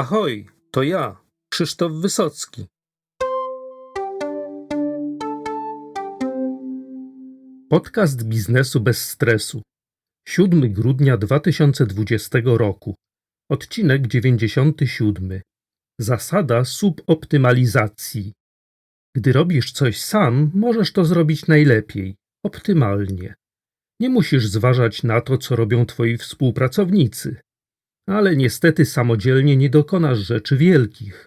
Ahoj, to ja, Krzysztof Wysocki. Podcast biznesu bez stresu. 7 grudnia 2020 roku. Odcinek 97. Zasada suboptymalizacji. Gdy robisz coś sam, możesz to zrobić najlepiej, optymalnie. Nie musisz zważać na to, co robią twoi współpracownicy. Ale niestety samodzielnie nie dokonasz rzeczy wielkich.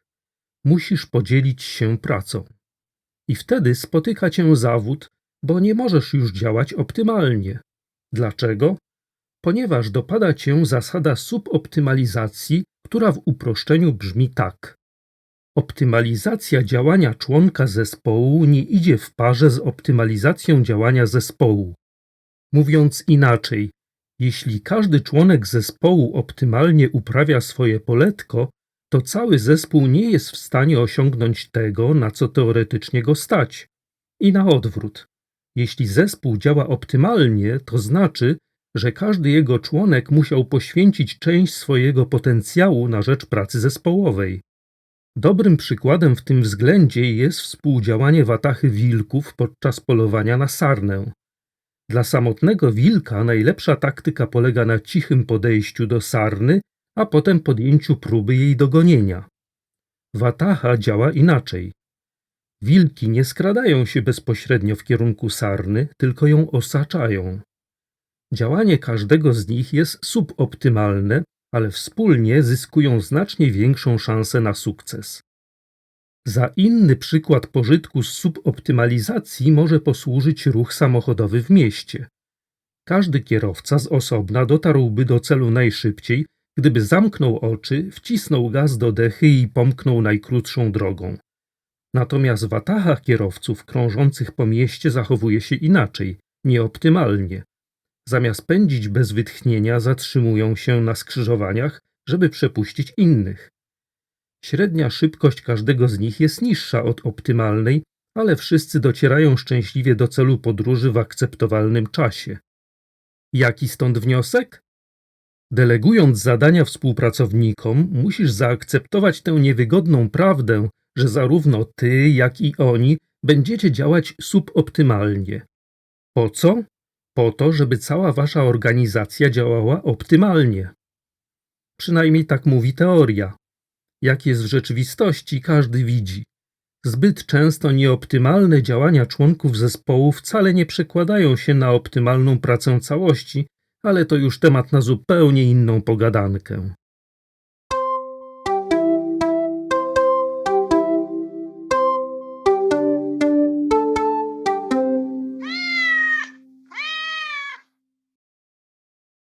Musisz podzielić się pracą. I wtedy spotyka cię zawód, bo nie możesz już działać optymalnie. Dlaczego? Ponieważ dopada cię zasada suboptymalizacji, która w uproszczeniu brzmi tak. Optymalizacja działania członka zespołu nie idzie w parze z optymalizacją działania zespołu. Mówiąc inaczej, jeśli każdy członek zespołu optymalnie uprawia swoje poletko, to cały zespół nie jest w stanie osiągnąć tego, na co teoretycznie go stać. I na odwrót. Jeśli zespół działa optymalnie, to znaczy, że każdy jego członek musiał poświęcić część swojego potencjału na rzecz pracy zespołowej. Dobrym przykładem w tym względzie jest współdziałanie watachy wilków podczas polowania na sarnę. Dla samotnego wilka najlepsza taktyka polega na cichym podejściu do sarny, a potem podjęciu próby jej dogonienia. Wataha działa inaczej. Wilki nie skradają się bezpośrednio w kierunku sarny, tylko ją osaczają. Działanie każdego z nich jest suboptymalne, ale wspólnie zyskują znacznie większą szansę na sukces. Za inny przykład pożytku z suboptymalizacji może posłużyć ruch samochodowy w mieście. Każdy kierowca z osobna dotarłby do celu najszybciej, gdyby zamknął oczy, wcisnął gaz do dechy i pomknął najkrótszą drogą. Natomiast wataha kierowców krążących po mieście zachowuje się inaczej, nieoptymalnie. Zamiast pędzić bez wytchnienia, zatrzymują się na skrzyżowaniach, żeby przepuścić innych. Średnia szybkość każdego z nich jest niższa od optymalnej, ale wszyscy docierają szczęśliwie do celu podróży w akceptowalnym czasie. Jaki stąd wniosek? Delegując zadania współpracownikom, musisz zaakceptować tę niewygodną prawdę, że zarówno ty, jak i oni będziecie działać suboptymalnie. Po co? Po to, żeby cała wasza organizacja działała optymalnie. Przynajmniej tak mówi teoria. Jak jest w rzeczywistości, każdy widzi. Zbyt często nieoptymalne działania członków zespołu wcale nie przekładają się na optymalną pracę całości, ale to już temat na zupełnie inną pogadankę.